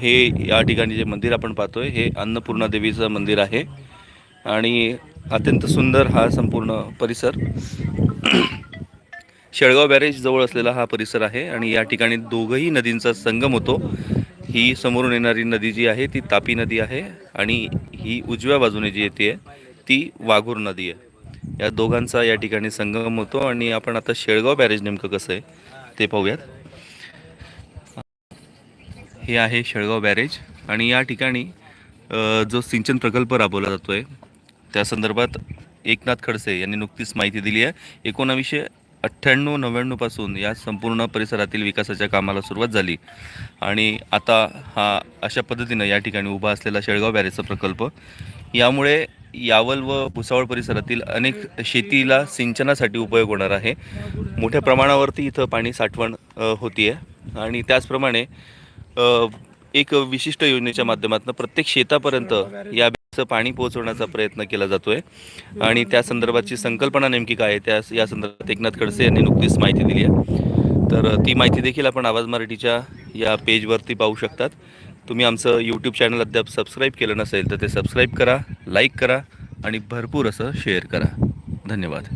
हे या ठिकाणी जे मंदिर आपण पाहतोय हे अन्नपूर्णा देवीचं मंदिर आहे. आणि अत्यंत सुंदर हा संपूर्ण परिसर. शेळगाव बॅरेज जवळ असलेला हा परिसर आहे आणि या ठिकाणी दोघंही नदींचा संगम होतो. ही समोरून येणारी नदी जी आहे ती तापी नदी आहे आणि ही उजव्या बाजूने जी येते ती वाघूर नदी आहे. या दोघांचा या ठिकाणी संगम होतो आणि आपण आता शेळगाव बॅरेज नेमकं कसं आहे ते पाहूयात. हे आहे शेळगाव बॅरेज. आणि या ठिकाणी जो सिंचन प्रकल्प राबवला जातो आहे त्या संदर्भात एकनाथ खडसे यांनी नुकतीच माहिती दिली आहे. एकोणावीसशे अठ्ठ्याण्णव नव्याण्णवपासून या संपूर्ण परिसरातील विकासाच्या कामाला सुरुवात झाली. आणि आता हा अशा पद्धतीनं या ठिकाणी उभा असलेला शेळगाव बॅरेजचा प्रकल्प यामुळे यावल व भुसावळ परिसरातील अनेक शेतीला सिंचनासाठी उपयोग होणार आहे. मोठ्या प्रमाणावरती इथं पाणी साठवण होती आहे आणि त्याचप्रमाणे एक विशिष्ट योजनेच्या माध्यमातून प्रत्येक शेतापर्यंत या पाणी पोहोचवण्याचा प्रयत्न केला जातोय. आणि त्या संदर्भाची संकल्पना नेमकी काय आहे? त्या या संदर्भात एकनाथ खडसे यांनी नुकतीच माहिती दिली आहे. तर ती माहिती देखील आपण आवाज मराठीच्या या पेजवरती पाहू शकतात. तुम्ही आमचं यूट्यूब चॅनल अद्याप सबस्क्राईब केलं नसेल तर ते सबस्क्राईब करा लाईक करा आणि भरपूर असं शेअर करा. धन्यवाद.